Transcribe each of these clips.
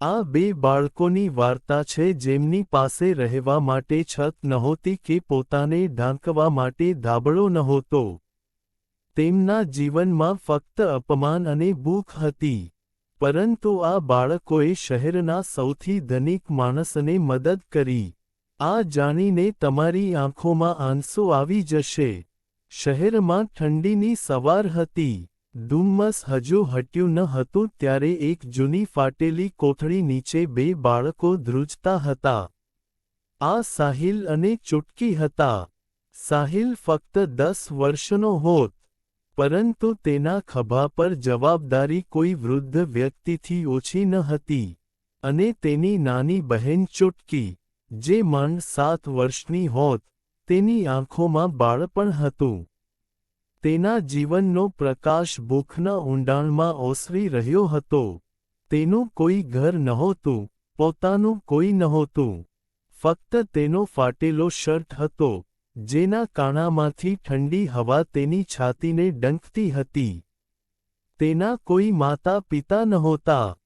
આ બે બાળકોની વાર્તા છે જેમની પાસે રહેવા માટે છત નહોતી કે પોતાને ઢાંકવા માટે ધાબળો નહોતો. તેમના જીવનમાં ફક્ત અપમાન અને ભૂખ હતી. પરંતુ આ બાળકોએ શહેરના સૌથી ધનિક માણસને મદદ કરી. આ જાણીને તમારી આંખોમાં આંસુ આવી જશે. શહેરમાં ઠંડીની સવાર હતી. ધુમ્મસ હજુ હટ્યું ન હતું ત્યારે એક જૂની ફાટેલી કોથળી નીચે બે બાળકો ધ્રુજતા હતા. આ સાહિલ અને ચુટકી હતા. સાહિલ ફક્ત દસ વર્ષનો હોત, પરંતુ તેના ખભા પર જવાબદારી કોઈ વૃદ્ધ વ્યક્તિથી ઓછી ન હતી અને તેની નાની બહેન ચુટકી, જે માંડ સાત વર્ષની હોત, તેની આંખોમાં બાળપણ હતું. તેના જીવનનો પ્રકાશ ભૂખના ઊંડાણમાં ઓસરી રહ્યો હતો. તેનું કોઈ ઘર નહોતું, પોતાનું કોઈ નહોતું. ફક્ત તેનો ફાટેલો શર્ટ હતો, જેના કાણામાંથી ઠંડી હવા તેની છાતીને ડંખતી હતી. તેના કોઈ માતા પિતા નહોતા.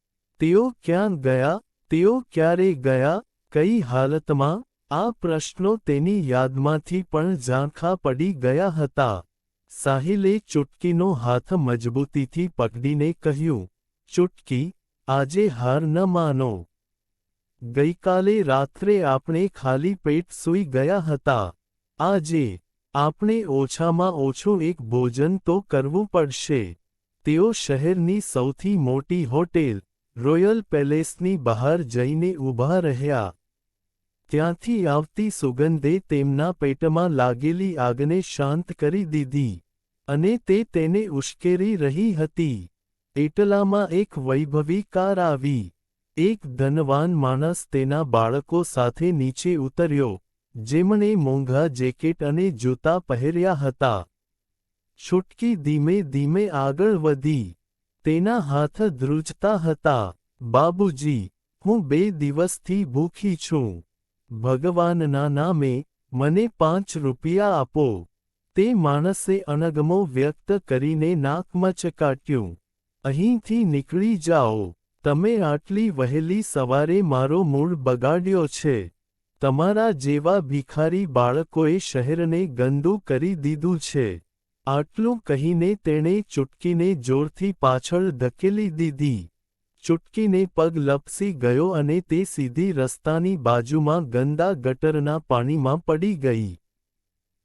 તેઓ ક્યાં ગયા, તેઓ ક્યારે ગયા, કઈ હાલતમાં, આ પ્રશ્નો તેની યાદમાંથી પણ ઝાંખા પડી ગયા હતા. સાહિલે ચુટકીનો હાથ મજબૂતીથી પકડીને કહ્યું, ચુટકી, આજે હાર ન માનો. ગઈકાલે રાત્રે આપણે ખાલી પેટ સૂઈ ગયા હતા. આજે આપણે ઓછામાં ઓછું એક ભોજન તો કરવું પડશે. તેઓ શહેરની સૌથી મોટી હોટેલ, રોયલ પેલેસની બહાર જઈને ઊભા રહ્યા. ત્યાંથી આવતી સુગંધે તેમના પેટમાં લાગેલી આગને શાંત કરી દીધી અને તે તેને ઉશ્કેરી રહી હતી. એટલામાં એક વૈભવી કાર આવી. એક ધનવાન માણસ તેના બાળકો સાથે નીચે ઉતર્યો, જેમણે મોંઘા જેકેટ અને જૂતા પહેર્યા હતા. છૂટકી ધીમે ધીમે આગળ વધી. તેના હાથ ધ્રુજતા હતા, બાબુજી, હું બે દિવસથી ભૂખી છું. ભગવાનના નામે મને પાંચ રૂપિયા આપો. તે માણસે અણગમો વ્યક્ત કરીને નાક ચકાટ્યું અહીંથી નીકળી જાઓ. તમે આટલી વહેલી સવારે મારો મૂળ બગાડ્યો છે. તમારા જેવા ભિખારી બાળકોએ શહેરને ગંદુ કરી દીધું છે. આટલું કહીને તેણે ચૂટકીને જોરથી પાછળ ધકેલી દીધી. ચૂટકીને પગ લપસી ગયો અને તે સીધી રસ્તાની બાજુમાં ગંદા ગટરના પાણીમાં પડી ગઈ.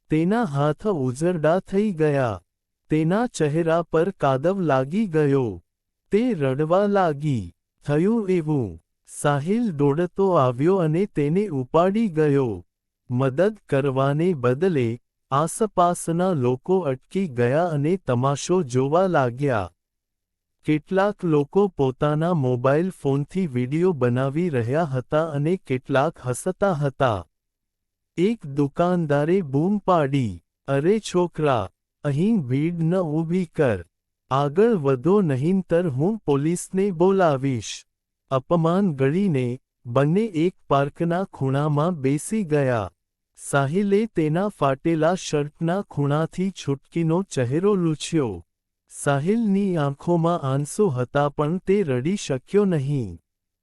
તેના હાથ ઉજરડા થઈ ગયા. તેના ચહેરા પર કાદવ લાગી ગયો. તે રડવા લાગી. થયું એવું. સાહિલ દોડતો આવ્યો અને તેને ઉપાડી ગયો. મદદ કરવાને બદલે આસપાસના લોકો અટકી ગયા અને તમાશો જોવા લાગ્યા. કેટલાક લોકો પોતાના મોબાઈલ ફોનથી વિડિયો બનાવી રહ્યા હતા અને કેટલાક હસતા હતા. એક દુકાનદારે બૂમ પાડી, અરે છોકરા, અહીં ભીડ ન ઊભી કર. આગળ વધો નહીંતર હું પોલીસને બોલાવીશ. અપમાન ગળીને બંને એક પાર્કના ખૂણામાં બેસી ગયા. સાહિલે તેના ફાટેલા શર્ટના ખૂણાથી છૂટકીનો ચહેરો લૂછ્યો. સાહિલની આંખોમાં આંસુ હતા પણ તે રડી શક્યો નહીં.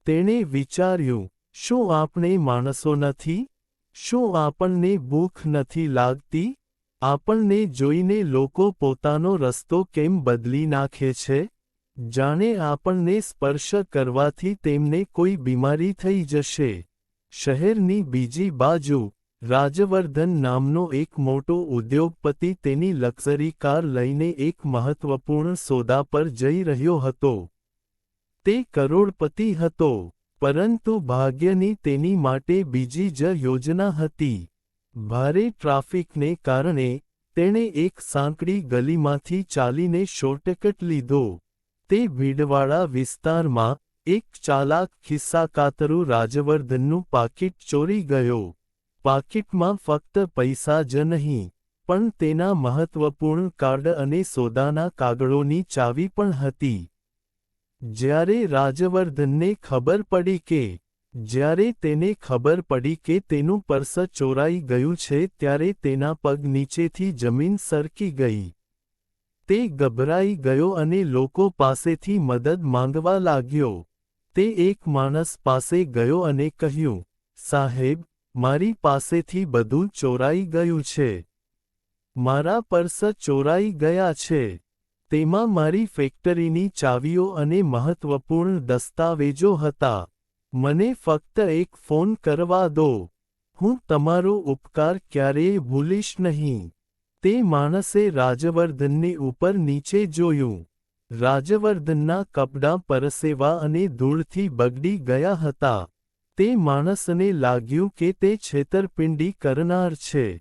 તેણે વિચાર્યું, શું આપણે માણસો નથી? શું આપણને ભૂખ નથી લાગતી? આપણને જોઈને લોકો પોતાનો રસ્તો કેમ બદલી નાખે છે? જાણે આપણને સ્પર્શ કરવાથી તેમને કોઈ બીમારી થઈ જશે. શહેરની બીજી બાજુ રાજવર્ધન નામનો એક મોટો ઉદ્યોગપતિ તેની લક્ઝરી કાર લઈને એક મહત્વપૂર્ણ સોદા પર જઈ રહ્યો હતો. તે કરોડપતિ હતો, પરંતુ ભાગ્યની તેની માટે બીજી જ યોજના હતી. ભારે ટ્રાફિકને કારણે તેણે એક સાંકડી ગલીમાંથી ચાલીને શોર્ટકટ લીધો. તે ભીડવાળા વિસ્તારમાં એક ચાલાક ખિસ્સાકાતરુ રાજવર્ધનનું પાકીટ ચોરી ગયો. પાકીટમાં ફક્ત પૈસા જ નહીં, પણ તેના મહત્વપૂર્ણ કાર્ડ અને સોદાના કાગળોની ચાવી પણ હતી. જ્યારે રાજવર્ધનને ખબર પડી કે, જ્યારે તેને ખબર પડી કે તેનું પર્સ ચોરાઈ ગયું છે ત્યારે તેના પગ નીચેથી જમીન સરકી ગઈ. તે ગભરાઈ ગયો અને લોકો પાસેથી મદદ માંગવા લાગ્યો. તે એક માણસ પાસે ગયો અને કહ્યું, સાહેબ મારી પાસેથી બધું ચોરાઈ ગયું છે. મારા પર્સ ચોરાઈ ગયા છે. તેમાં મારી ફેક્ટરીની ચાવીઓ અને મહત્વપૂર્ણ દસ્તાવેજો હતા. મને ફક્ત એક ફોન કરવા દો. હું તમારો ઉપકાર ક્યારેય ભૂલીશ નહીં. તે માણસે રાજવર્ધનને ઉપર નીચે જોયું. રાજવર્ધનના કપડાં પરસેવા અને ધૂળથી બગડી ગયા હતા. તે માણસને લાગ્યું કે તે છેતરપિંડી કરનાર છે.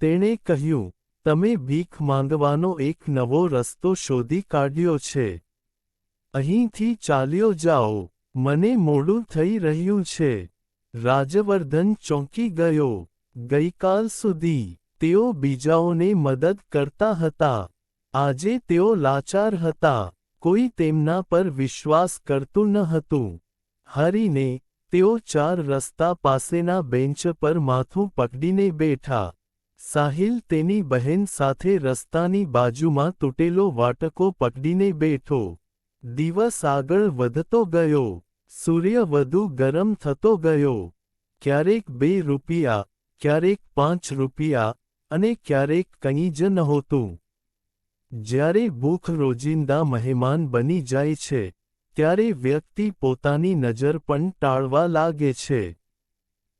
તેણે કહ્યું, તમે ભીખ માંગવાનો એક નવો રસ્તો શોધી કાઢ્યો છે. અહીંથી ચાલ્યો જાઓ. મને મોડું થઈ રહ્યું છે. રાજવર્ધન ચોંકી ગયો. ગઈકાલ સુધી તેઓ બીજાઓને મદદ કરતા હતા. આજે તેઓ લાચાર હતા. કોઈ તેમના પર વિશ્વાસ કરતું ન હતું. હારીને તેઓ ચાર રસ્તા પાસેના બેન્ચ પર માથું પકડીને બેઠા. સાહિલ તેની બહેન સાથે રસ્તાની બાજુમાં તૂટેલો વાટકો પકડીને બેઠો. દિવસ આગળ વધતો ગયો. સૂર્ય વધુ ગરમ થતો ગયો. ક્યારેક બે રૂપિયા, ક્યારેક પાંચ રૂપિયા અને ક્યારેક કંઈ જ નહોતું. જ્યારે ભૂખ રોજિંદા મહેમાન બની જાય છે ત્યારે વ્યક્તિ પોતાની નજર પણ ટાળવા લાગે છે.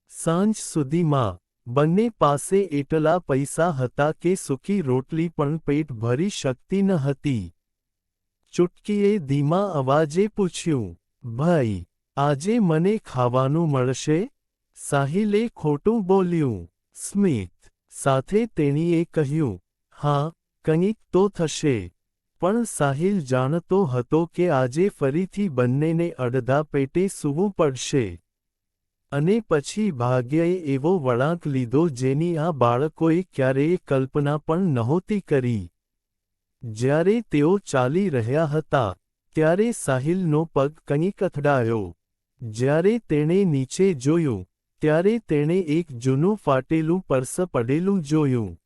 સાંજ સુધીમાં, બંને પાસે એટલા પૈસા હતા કે સૂકી રોટલી પણ પેટ ભરી શકતી ન હતી. ચૂટકીએ ધીમા અવાજે પૂછ્યું, ભાઈ, આજે મને ખાવાનું મળશે? સાહિલે ખોટું બોલ્યું, સ્મિત, સાથે તેણીએ કહ્યું, હા, કંઈક તો થશે. પણ સાહિલ જાણતો હતો કે આજે ફરીથી બંનેને અડધા પેટે સૂવું પડશે. અને પછી ભાગ્યએ એવો વળાંક લીધો જેની આ બાળકોએ ક્યારેય કલ્પના પણ નહોતી કરી. જ્યારે તેઓ ચાલી રહ્યા હતા, ત્યારે સાહિલનો પગ કંઈક અથડાયો. જ્યારે તેણે નીચે જોયું, ત્યારે તેણે એક જૂનું ફાટેલું પર્સ પડેલું જોયું.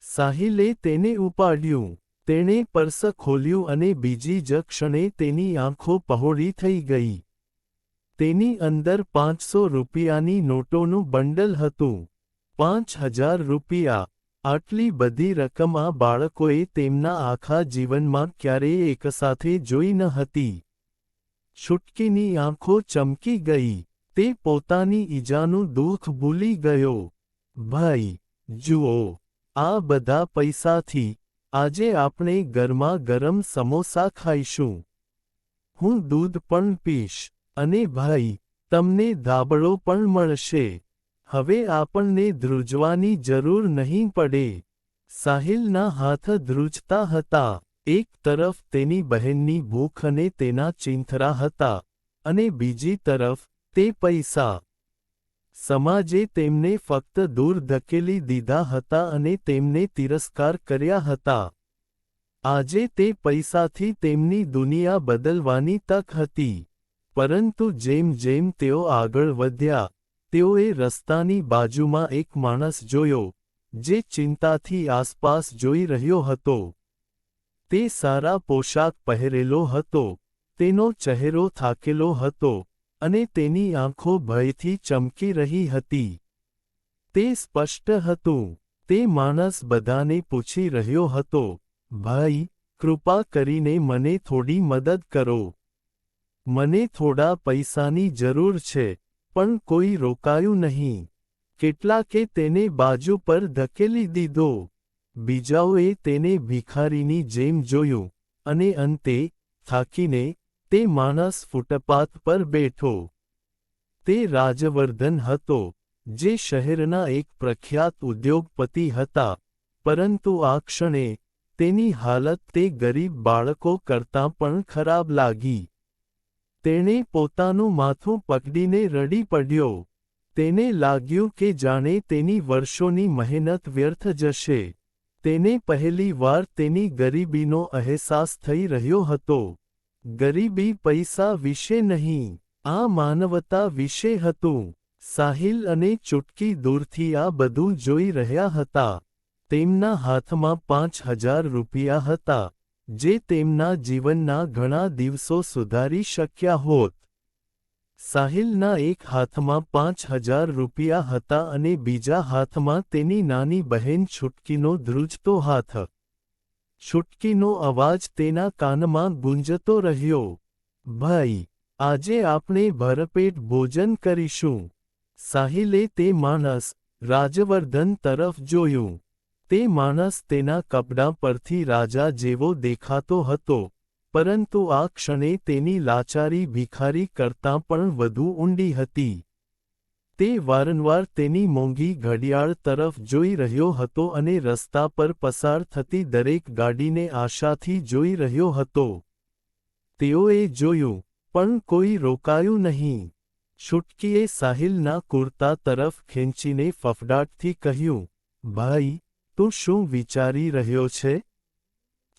સાહિલે તેને ઉપાડ્યું. તેણે પર્સ ખોલ્યું અને બીજી જ ક્ષણે તેની આંખો પહોળી થઈ ગઈ. તેની અંદર પાંચસો રૂપિયાની નોટોનું બંડલ હતું. પાંચ હજાર રૂપિયા. આટલી બધી રકમ આ બાળકોએ તેમના આખા જીવનમાં ક્યારેય એકસાથે જોઈ ન હતી. છુટકીની આંખો ચમકી ગઈ. તે પોતાની ઈજાનું દુઃખ ભૂલી ગયો. ભાઈ, જુઓ, આ બધા પૈસાથી આજે આપણે ગરમા ગરમ સમોસા ખાઈશું. હું દૂધ પણ પીશ અને ભાઈ, તમને ધાબળો પણ મળશે. હવે આપણને ધ્રુજવાની જરૂર નહીં પડે. સાહિલના હાથ ધ્રુજતા હતા. એક તરફ તેની બહેનની ભૂખ અને તેના ચિંથરા હતા અને બીજી તરફ તે પૈસા સમાજે તેમને ફક્ત દૂર ધકેલી દીધા હતા અને તેમને તિરસ્કાર કર્યા હતા. આજે તે પૈસાથી તેમની દુનિયા બદલવાની તક હતી. પરંતુ જેમ જેમ તેઓ આગળ વધ્યા, તેઓએ રસ્તાની બાજુમાં એક માણસ જોયો, જે ચિંતાથી આસપાસ જોઈ રહ્યો હતો. તે સારા પોશાક પહેરેલો હતો, તેનો ચહેરો થાકેલો હતો. અને તેની આંખો ભયથી ચમકી રહી હતી. તે સ્પષ્ટ હતું. તે માણસ બધાને પૂછી રહ્યો હતો, ભાઈ, કૃપા કરીને મને થોડી મદદ કરો. મને થોડા પૈસાની જરૂર છે, પણ કોઈ રોકાયું નહીં. કેટલાકે તેને બાજુ પર ધકેલી દીધો. બીજાઓએ તેને ભિખારીની જેમ જોયું અને અંતે થાકીને તે માણસ ફૂટપાથ પર બેઠો. તે રાજવર્ધન હતો, જે શહેરના એક પ્રખ્યાત ઉદ્યોગપતિ હતા, પરંતુ આ ક્ષણે તેની હાલત તે ગરીબ બાળકો કરતાં પણ ખરાબ લાગી. તેણે પોતાનું માથું પકડીને રડી પડ્યો. તેને લાગ્યું કે જાણે તેની વર્ષોની મહેનત વ્યર્થ જશે. તેને પહેલી વાર તેની ગરીબીનો અહેસાસ થઈ રહ્યો હતો. ગરીબી પૈસા વિશે નહીં, આ માનવતા વિશે હતું. સાહિલ અને ચૂટકી દૂરથી આ બધું જોઈ રહ્યા હતા. તેમના હાથમાં પાંચ હજાર રૂપિયા હતા, જે તેમના જીવનના ઘણા દિવસો સુધારી શક્યા હોત. સાહિલના એક હાથમાં પાંચ હજાર રૂપિયા હતા અને બીજા હાથમાં તેની નાની બહેન છુટકીનો ધ્રુજતો હાથ. છુટકીનો અવાજ તેના કાનમાં ગુંજતો રહ્યો. ભાઈ, આજે આપણે ભરપેટ ભોજન કરીશું. સાહિલે તે માણસ, રાજવર્ધન તરફ જોયું. તે માણસ તેના કપડાં પરથી રાજા જેવો દેખાતો હતો, પરંતુ આ ક્ષણે તેની લાચારી ભિખારી કરતાં પણ વધુ ઊંડી હતી. તે વારંવાર તેની મોંઘી ઘડિયાળ તરફ જોઈ રહ્યો હતો અને રસ્તા પર પસાર થતી દરેક ગાડીને આશાથી જોઈ રહ્યો હતો. તેઓએ જોયું, પણ કોઈ રોકાયું નહીં. છુટકીએ સાહિલના કુર્તા તરફ ખેંચીને ફફડાટથી કહ્યું, ભાઈ, તું શું વિચારી રહ્યો છે?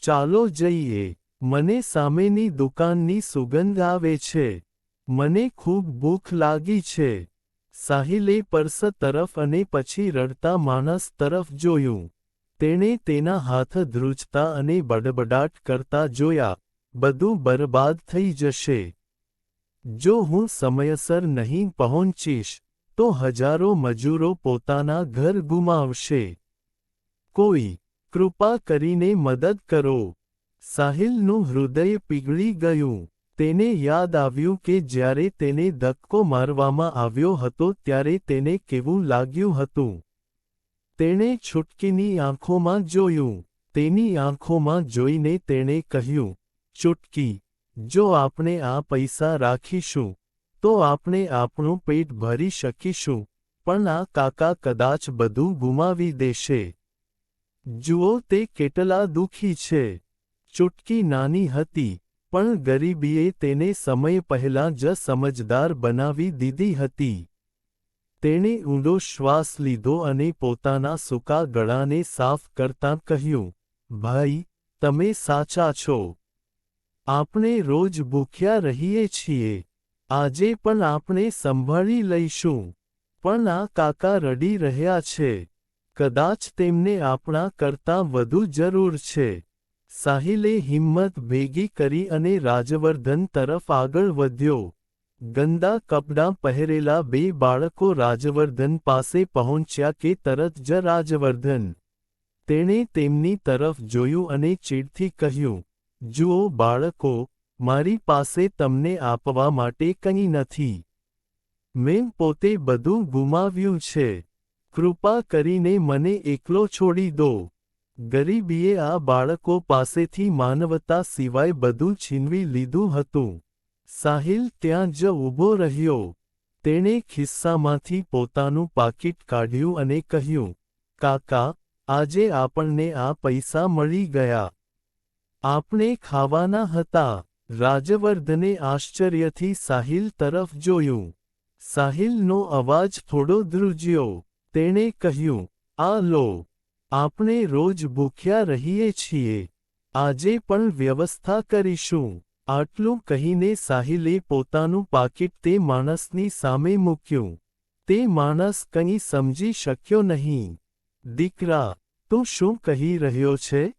ચાલો જઈએ. મને સામેની દુકાનની સુગંધ આવે છે. મને ખૂબ ભૂખ લાગી છે. સાહિલે પર્સ તરફ અને પછી રડતા માણસ તરફ જોયું. તેણે તેના હાથ ધ્રુજતા અને બડબડાટ કરતા જોયા, બધું બરબાદ થઈ જશે. જો હું સમયસર નહીં પહોંચીશ, તો હજારો મજૂરો પોતાના ઘર ગુમાવશે. કોઈ કૃપા કરીને મદદ કરો. સાહિલનું હૃદય પીગળી ગયું. તેને યાદ આવ્યું કે જ્યારે તેને ધક્કો મારવામાં આવ્યો હતો ત્યારે તેને કેવું લાગ્યું હતું? તેણે છુટકીની આંખોમાં જોયું. તેની આંખોમાં જોઈને તેણે કહ્યું ચૂટકી જો આપણે આ પૈસા રાખીશું, તો આપણે આપણું પેટ ભરી શકીશું, પણ આ કાકા કદાચ બધું ગુમાવી દેશે. જુઓ, તે કેટલા દુઃખી છે. ચૂટકી નાની હતી પણ ગરીબીએ તેને સમય પહેલાં જ સમજદાર બનાવી દીધી હતી. તેણે ઊંડો શ્વાસ લીધો અને પોતાના સૂકા ગળાને સાફ કરતાં કહ્યું, ભાઈ, તમે સાચા છો. આપણે રોજ ભૂખ્યા રહીએ છીએ. આજે પણ આપણે સંભાળી લઈશું. પણ આ કાકા રડી રહ્યા છે. કદાચ તેમને આપણા કરતાં વધુ જરૂર છે. સાહિલે હિંમત ભેગી કરી અને રાજવર્ધન તરફ આગળ વધ્યો. ગંદા કપડાં પહેરેલા બે બાળકો રાજવર્ધન પાસે પહોંચ્યા કે તરત જ રાજવર્ધન તેણે તેમની તરફ જોયું અને ચીડથી કહ્યું, જુઓ બાળકો, મારી પાસે તમને આપવા માટે કંઈ નથી. મેં પોતે બધું ગુમાવ્યું છે. કૃપા કરીને મને એકલો છોડી દો. ગરીબીએ આ બાળકો પાસેથી માનવતા સિવાય બધું છીનવી લીધું હતું. સાહિલ ત્યાં જ ઊભો રહ્યો. તેણે ખિસ્સામાંથી પોતાનું પાકીટ કાઢ્યું અને કહ્યું, કાકા, આજે આપણને આ પૈસા મળી ગયા. આપણે ખાવાના હતા. રાજવર્ધને આશ્ચર્યથી સાહિલ તરફ જોયું. સાહિલનો અવાજ થોડો ધ્રુજ્યો. તેણે કહ્યું, આ લો. આપણે રોજ ભૂખ્યા રહીએ છીએ. આજે પણ વ્યવસ્થા કરીશું. આટલું કહીને સાહિલે પોતાનું પાકીટ તે માણસની સામે મૂક્યું. તે માણસ કંઈ સમજી શક્યો નહીં. દીકરા, તું શું કહી રહ્યો છે?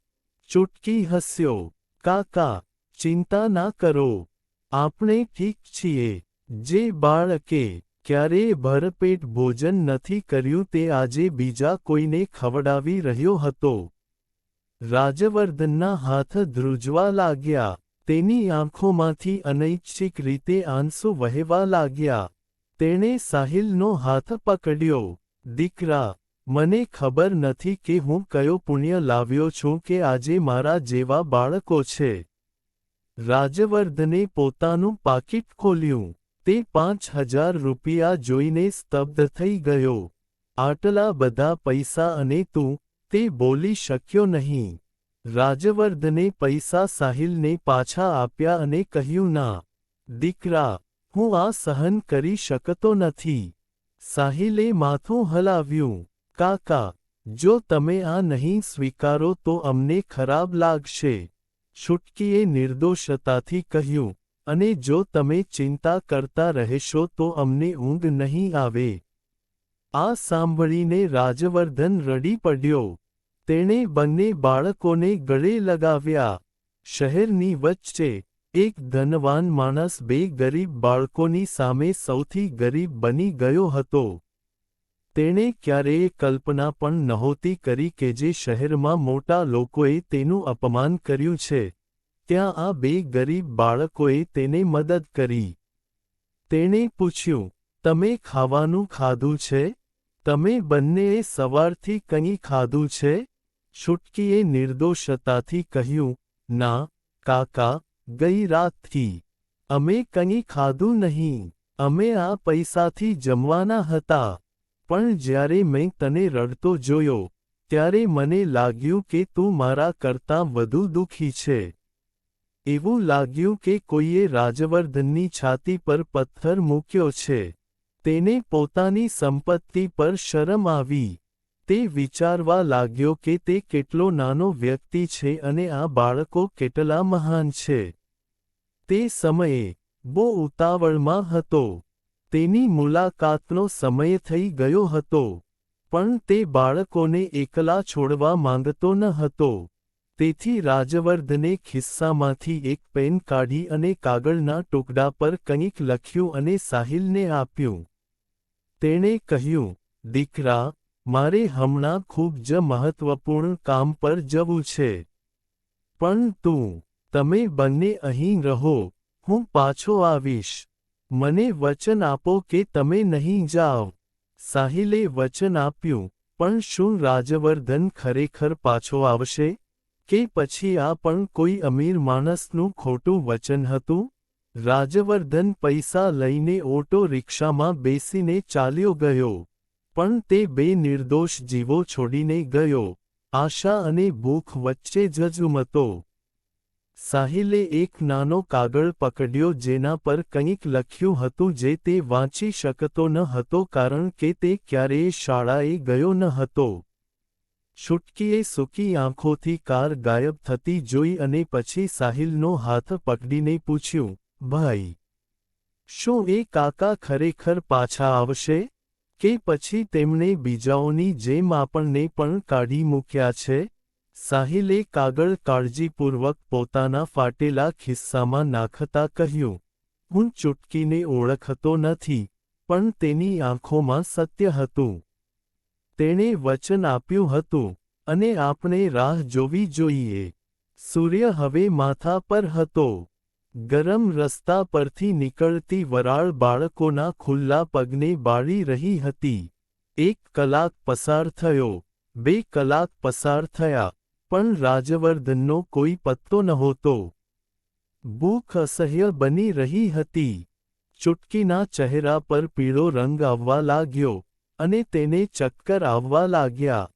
ચૂટકી હસ્યો. કાકા, ચિંતા ના કરો. આપણે ઠીક છીએ. જે બાળકે ક્યારેય ભરપેટ ભોજન નથી કર્યું તે આજે બીજા કોઈને ખવડાવી રહ્યો હતો. રાજવર્ધનના હાથ ધ્રુજવા લાગ્યા, તેની આંખોમાંથી અનૈચ્છિક રીતે આંસુ વહેવા લાગ્યા. તેણે સાહિલનો હાથ પકડ્યો, દીકરા, મને ખબર નથી કે હું કયો પુણ્ય લાવ્યો છું કે આજે મારા જેવા બાળકો છે. રાજવર્ધને પોતાનું પાકીટ ખોલ્યું. તે પાંચ હજાર રૂપિયા જોઈને સ્તબ્ધ થઈ ગયો. આટલા બધા પૈસા અને તું તે બોલી શક્યો નહીં. રાજવર્ધને પૈસા સાહિલને પાછા આપ્યા અને કહ્યું, ના, દીકરા, હું આ સહન કરી શકતો નથી. સાહિલે માથું હલાવ્યું, કાકા, જો તમે આ નહીં સ્વીકારો તો અમને ખરાબ લાગશે. છુટકીએ નિર્દોષતાથી કહ્યું અને જો તમે ચિંતા કરતા રહેશો તો અમને ઊંઘ નહીં આવે. આ સાંભળીને રાજવર્ધન રડી પડ્યો. તેણે બંને બાળકોને ગળે લગાવ્યા. શહેરની વચ્ચે એક ધનવાન માણસ બે ગરીબ બાળકોની સામે સૌથી ગરીબ બની ગયો હતો. તેણે ક્યારેય કલ્પના પણ નહોતી કરી કે જે શહેરમાં મોટા લોકોએ તેનું અપમાન કર્યું છે. ત્યાં આ બે ગરીબ બાળકોએ તેને મદદ કરી. તેણે પૂછ્યું, તમે ખાવાનું ખાધું છે? તમે બંનેએ સવારથી કંઈ ખાધું છે? છુટકીએ નિર્દોષતાથી કહ્યું, ના, કાકા, ગઈ રાતથી. અમે કંઈ ખાધું નહીં. અમે આ પૈસાથી જમવાના હતા. પણ જ્યારે મેં તને રડતો જોયો, ત્યારે મને લાગ્યું કે તું મારા કરતાં વધુ દુઃખી છે. એવું લાગ્યું કે કોઈએ રાજવર્ધનની છાતી પર પથ્થર મૂક્યો છે. તેને પોતાની સંપત્તિ પર શરમ આવી. તે વિચારવા લાગ્યો કે તે કેટલો નાનો વ્યક્તિ છે અને આ બાળકો કેટલા મહાન છે. તે સમયે, બહુ ઉતાવળમાં હતો. તેની મુલાકાતનો સમય થઈ ગયો હતો. પણ તે બાળકોને એકલા છોડવા માંગતો ન હતો. તેથી રાજવર્ધને ખિસ્સામાંથી એક પેન કાઢી અને કાગળના ટુકડા પર કંઈક લખ્યું અને સાહિલને આપ્યું. તેણે કહ્યું, દીકરા, મારે હમણાં ખૂબ જ મહત્વપૂર્ણ કામ પર જવું છે. પણ તું, તમે બંને અહીં રહો, હું પાછો આવીશ. મને વચન આપો કે તમે નહીં જાઓ. સાહિલે વચન આપ્યું, પણ શું રાજવર્ધન ખરેખર પાછો આવશે? કે પછી આ પણ કોઈ અમીર માણસનું ખોટું વચન હતું? રાજવર્ધન પૈસા લઈને ઓટો રિક્ષામાં બેસીને ચાલ્યો ગયો. પણ તે બે નિર્દોષ જીવો છોડીને ગયો. આશા અને ભૂખ વચ્ચે જજુમતો સાહિલે એક નાનો કાગળ પકડ્યો જેના પર કંઈક લખ્યું હતું જે તે વાંચી શકતો ન હતો કારણ કે તે ક્યારેય શાળાએ ગયો ન હતો. છુટકીએ સૂકી આંખોથી કાર ગાયબ થતી જોઈ અને પછી સાહિલનો હાથ પકડીને પૂછ્યું, ભાઈ, શું એ કાકા ખરેખર પાછા આવશે? કે પછી તેમણે બીજાઓની જેમ આપણને પણ કાઢી મૂક્યા છે? સાહિલે કાગળ કાળજીપૂર્વક પોતાના ફાટેલા ખિસ્સામાં નાખતા કહ્યું, હું ચૂટકીને ઓળખતો નથી, પણ તેની આંખોમાં સત્ય હતું. તેણે વચન આપ્યું હતું અને આપણે રાહ જોવી જોઈએ. સૂર્ય હવે માથા પર હતો. ગરમ રસ્તા પરથી નીકળતી વરાળ બાળકોના ખુલ્લા પગને બાળી રહી હતી. એક કલાક પસાર થયો. બે કલાક પસાર થયા, પણ રાજવર્ધનનો કોઈ પત્તો નહોતો. ભૂખ અસહ્ય બની રહી હતી. ચુટકીના ચહેરા પર પીળો રંગ આવવા લાગ્યો. અને તેને ચક્કર આવવા લાગ્યા.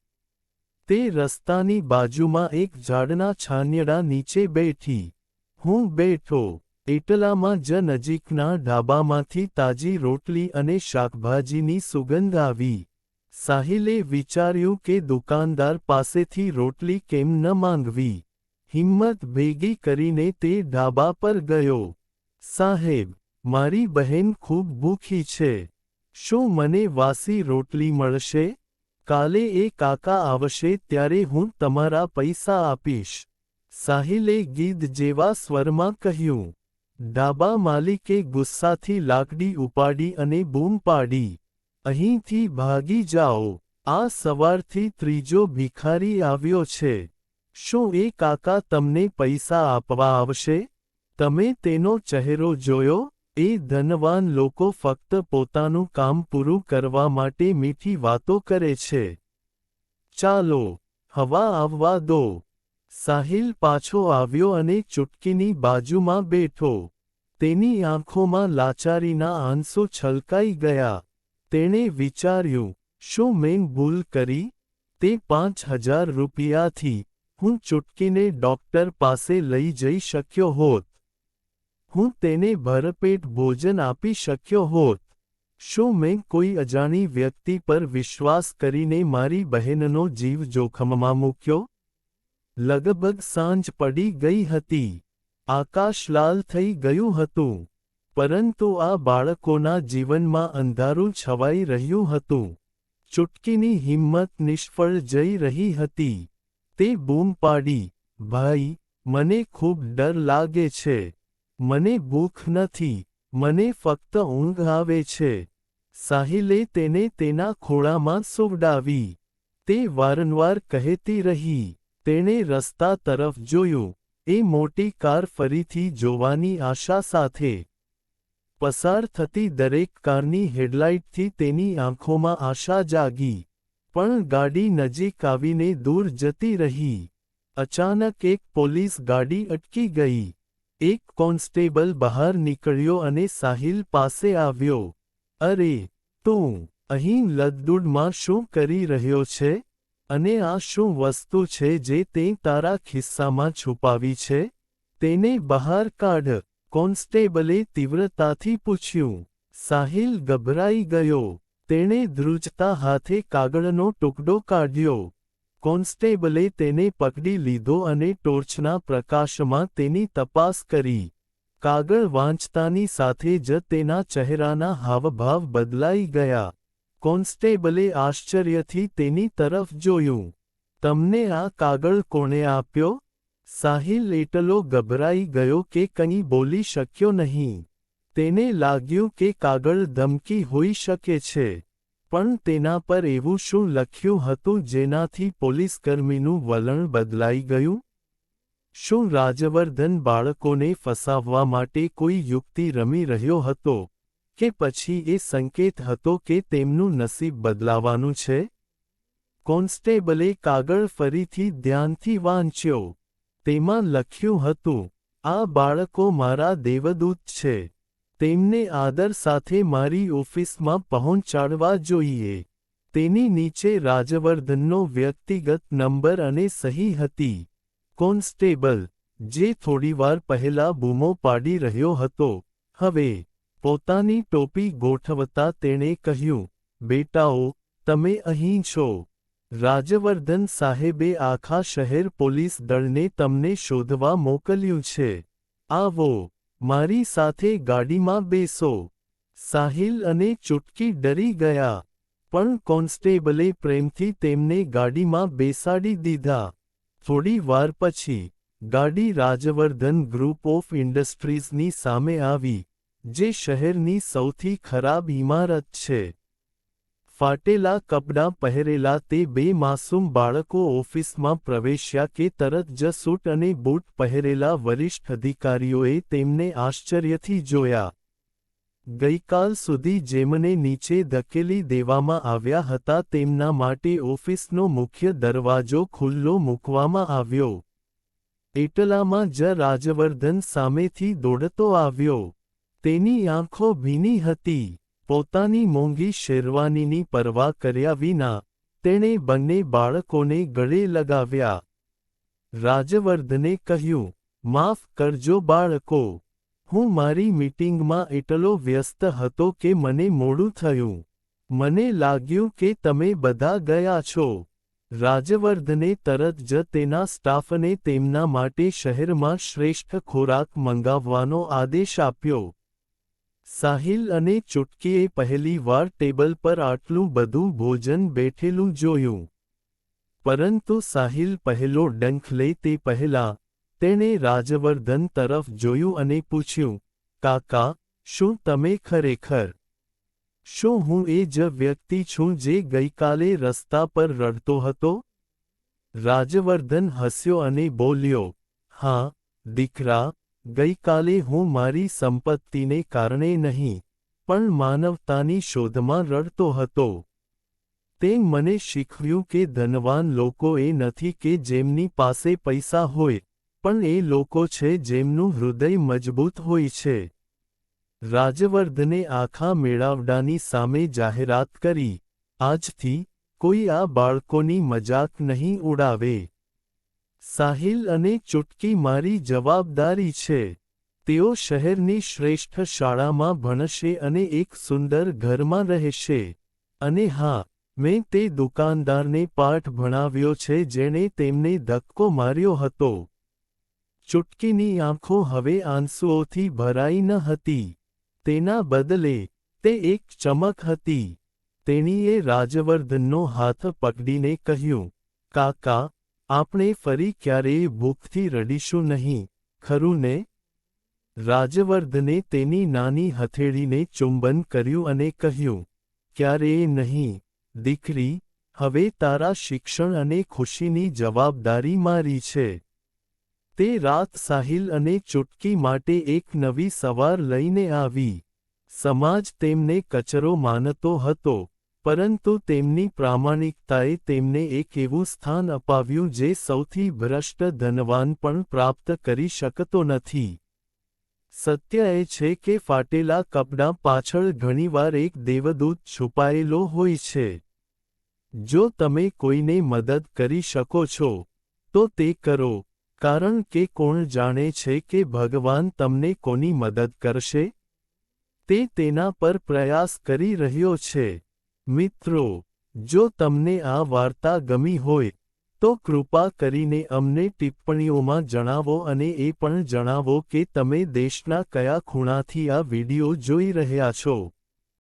તે રસ્તાની બાજુમાં એક ઝાડના છાનિયડા નીચે બેઠી. હું બેઠો. એટલામાં જ નજીકના ઢાબામાંથી તાજી રોટલી અને શાકભાજીની સુગંધ આવી. સાહિલે વિચાર્યું કે દુકાનદાર પાસેથી રોટલી કેમ ન માંગવી. હિંમત ભેગી કરીને તે ઢાબા પર ગયો. સાહેબ, મારી બહેન ખૂબ ભૂખી છે. શું મને વાસી રોટલી મળશે? કાલે એ કાકા આવશે ત્યારે હું તમારા પૈસા આપીશ. સાહિલે ગીધ જેવા સ્વરમાં કહ્યું. ડાબા માલિકે ગુસ્સાથી લાકડી ઉપાડી અને બૂમ પાડી. અહીંથી ભાગી જાઓ. આ સવારથી ત્રીજો ભિખારી આવ્યો છે. શું એ કાકા તમને પૈસા આપવા આવશે? તમે તેનો ચહેરો જોયો? એ ધનવાન લોકો ફક્ત પોતાનું કામ પૂરું કરવા માટે મીઠી વાતો કરે છે. ચાલો, હવા આવવા દો. સાહિલ પાછો આવ્યો અને ચૂટકીની બાજુમાં બેઠો. તેની આંખોમાં લાચારીના આંસુ છલકાઈ ગયા. તેણે વિચાર્યું, શું મેં ભૂલ કરી? તે પાંચ હજાર રૂપિયાથી હું ચૂટકીને ડોક્ટર પાસે લઈ જઈ શક્યો હોત. હું તેને ભરપેટ ભોજન આપી શક્યો હોત. શું મેં કોઈ અજાણી વ્યક્તિ પર વિશ્વાસ કરીને મારી બહેનનો જીવ જોખમમાં મૂક્યો? લગભગ સાંજ પડી ગઈ હતી. આકાશ લાલ થઈ ગયું હતું. પરંતુ આ બાળકોના જીવનમાં અંધારું છવાઈ રહ્યું હતું. ચૂટકીની હિંમત નિષ્ફળ જઈ રહી હતી. તે બૂમ પાડી, ભાઈ, મને ખૂબ ડર લાગે છે. મને ભૂખ નથી, મને ફક્ત ઊંઘ આવે છે. સાહિલે તેને તેના ખોળામાં સુવડાવી. તે વારંવાર કહેતી રહી. તેણે રસ્તા તરફ જોયું. એ મોટી કાર ફરીથી જોવાની આશા સાથે. પસાર થતી દરેક કારની હેડલાઇટથી તેની આંખોમાં આશા જાગી. પણ ગાડી નજીક આવીને દૂર જતી રહી. અચાનક એક પોલીસ ગાડી અટકી ગઈ. એક કોન્સ્ટેબલ બહાર નીકળ્યો અને સાહિલ પાસે આવ્યો. અરે, તું અહીં લદદુડમાં શું કરી રહ્યો છે? અને આ શું વસ્તુ છે જે તે તારા ખિસ્સામાં છુપાવી છે? તેને બહાર કાઢ. કોન્સ્ટેબલે તીવ્રતાથી પૂછ્યું. સાહિલ ગભરાઈ ગયો. તેણે ધ્રુજતા હાથે કાગળનો ટુકડો કાઢ્યો. કોન્સ્ટેબલે તેને પકડી લીધો અને ટોર્ચના પ્રકાશમાં તેની તપાસ કરી. કાગળ વાંચતાની સાથે જ તેના ચહેરાના હાવભાવ બદલાઈ ગયા. કોન્સ્ટેબલે આશ્ચર્યથી તેની તરફ જોયું. તમને આ કાગળ કોણે આપ્યો સાહિલ એટલો ગભરાઈ ગયો કે કંઈ બોલી શક્યો નહીં. તેને લાગ્યું કે કાગળ ધમકી હોઈ શકે છે. પણ તેના પર એવું શું લખ્યું હતું જેનાથી પોલીસકર્મીનું વલણ બદલાઈ ગયું? શું રાજવર્ધન બાળકોને ફસાવવા માટે કોઈ યુક્તિ રમી રહ્યો હતો કે પછી એ સંકેત હતો કે તેમનું નસીબ બદલાવાનું છે? કોન્સ્ટેબલે કાગળ ફરીથી ધ્યાનથી વાંચ્યો. તેમાં લખ્યું હતું, આ બાળકો મારા દેવદૂત છે. તેમને આદર સાથે મારી ઓફિસમાં પહોંચાડવા જોઈએ. તેની નીચે રાજવર્ધનનો વ્યક્તિગત નંબર અને સહી હતી. કોન્સ્ટેબલ, જે થોડીવાર પહેલા બૂમો પાડી રહ્યો હતો, હવે પોતાની ટોપી ગોઠવતા તેણે કહ્યું, બેટાઓ, તમે અહીં છો. રાજવર્ધન સાહેબે આખા શહેર પોલીસ દળને તમને શોધવા મોકલ્યું છે. આવો. મારી સાથે ગાડીમાં બેસો. સાહિલ અને ચૂટકી ડરી ગયા, પણ કોન્સ્ટેબલે પ્રેમથી તેમને ગાડીમાં બેસાડી દીધા. થોડી વાર પછી, ગાડી રાજવર્ધન ગ્રુપ ઓફ ઇન્ડસ્ટ્રીઝની સામે આવી, જે શહેરની સૌથી ખરાબ ઇમારત છે. ફાટેલા કપડાં પહેરેલા તે બે માસૂમ બાળકો ઓફિસમાં પ્રવેશ્યા કે તરત જ સૂટ અને બૂટ પહેરેલા વરિષ્ઠ અધિકારીઓએ તેમને આશ્ચર્યથી જોયા. ગઈકાલ સુધી જેમને નીચે ધકેલી દેવામાં આવ્યા હતા તેમના માટે ઓફિસનો મુખ્ય દરવાજો ખુલ્લો મૂકવામાં આવ્યો. એટલામાં જ રાજવર્ધન સામેથી દોડતો આવ્યો. તેની આંખો ભીની હતી. પોતાની મોંઘી શેરવાનીની પરવા કર્યા વિના તેણે બંને બાળકોને ગળે લગાવ્યા. રાજવર્ધને કહ્યું, માફ કરજો બાળકો, હું મારી મીટિંગમાં એટલો વ્યસ્ત હતો કે મને મોડું થયું. મને લાગ્યું કે તમે બધા ગયા છો. રાજવર્ધને તરત જ તેના સ્ટાફને તેમના માટે શહેરમાં શ્રેષ્ઠ ખોરાક મંગાવવાનો આદેશ આપ્યો. સાહિલ અને ચુટકીએ પહેલીવાર ટેબલ પર આટલું બધું ભોજન બેઠેલું જોયું. પરંતુ સાહિલ પહેલો ડંખ લે તે પહેલા, તેણે રાજવર્ધન તરફ જોયું અને પૂછ્યું, કાકા, શું તમે ખરેખર? શું હું એ જ વ્યક્તિ છું જે ગઈકાલે રસ્તા પર રડતો હતો? રાજવર્ધન હસ્યો અને બોલ્યો, હા, દીકરા ગઈકાલે હું મારી સંપત્તિને કારણે નહીં, પણ માનવતાની શોધમાં રડતો હતો. તે મને શીખવ્યું કે ધનવાન લોકો એ નથી કે જેમની પાસે પૈસા હોય, પણ એ લોકો છે જેમનું હૃદય મજબૂત હોય છે. રાજવર્ધને આખા મેળાવડાની સામે જાહેરાત કરી, આજથી કોઈ આ બાળકોની મજાક નહીં ઉડાવે. સાહિલ અને ચુટકી મારી જવાબદારી છે. તેઓ શહેરની શ્રેષ્ઠ શાળામાં ભણશે અને એક સુંદર ઘરમાં રહેશે. અને હા, મેં તે દુકાનદારને પાઠ ભણાવ્યો છે જેણે તેમને ધક્કો માર્યો હતો. ચુટકીની આંખો હવે આંસુઓથી ભરાઈ ન હતી. તેના બદલે, તે એક ચમક હતી. તેણીએ રાજવર્ધનનો હાથ પકડીને કહ્યું, કાકા આપણે ફરી ક્યારેય ભૂખથી રડીશું નહીં, ખરું ને? રાજવર્ધને તેની નાની હથેળીને ચુંબન કર્યું અને કહ્યું, ક્યારેય નહીં, દીકરી, હવે તારા શિક્ષણ અને ખુશીની જવાબદારી મારી છે. તે રાત સાહિલ અને ચુટકી માટે એક નવી સવાર લઈને આવી. સમાજ તેમને કચરો માનતો હતો. પરંતુ તેમની પ્રામાણિકતાએ તેમને એક એવું સ્થાન અપાવ્યું જે સૌથી ભ્રષ્ટ ધનવાન પણ પ્રાપ્ત કરી શકતો નથી. સત્ય એ છે કે ફાટેલા કપડાં પાછળ ઘણીવાર એક દેવદૂત છુપાયેલો હોય છે. જો તમે કોઈને મદદ કરી શકો છો, તો તે કરો, કારણ કે કોણ જાણે છે કે ભગવાન તમને કોની મદદ કરશે? તે તેના પર પ્રયાસ કરી રહ્યો છે. મિત્રો, જો તમને આ વાર્તા ગમી હોય, તો કૃપા કરીને અમને ટિપ્પણીઓમાં જણાવો અને એ પણ જણાવો કે તમે દેશના કયા ખૂણાથી આ વિડિયો જોઈ રહ્યા છો.